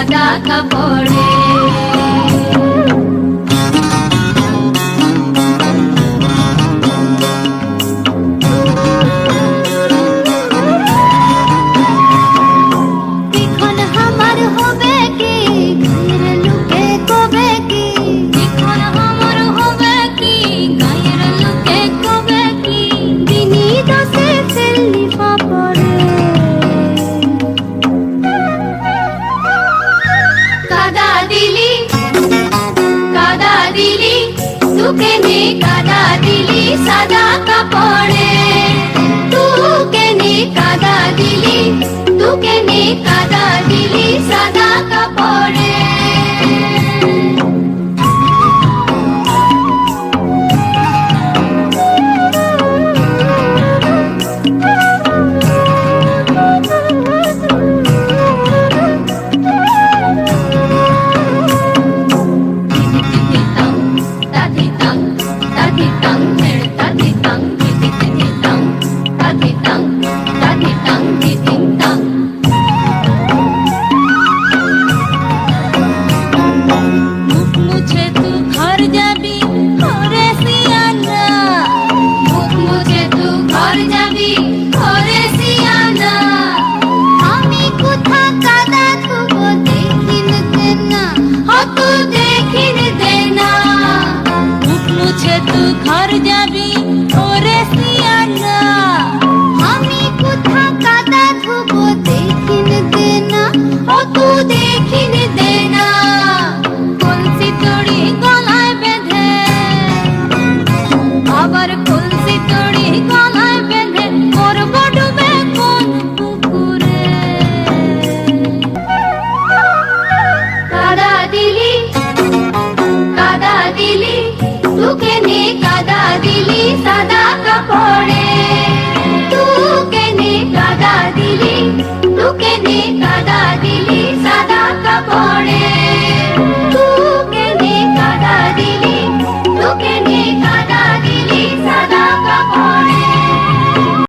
राधा का बोले কেনে কাদা দিলি সাদা কাপড়ে। তু কেনে কাদা দিলি তু কেনে কাদা যে তুই ঘর যাবি ওরে সিয়ানা। আমি কোথা কাদা ধুব দেখিন দেনা ও তু দেখিন দেনা। কলসি তোড়ি গলায় বেঁধে। আবার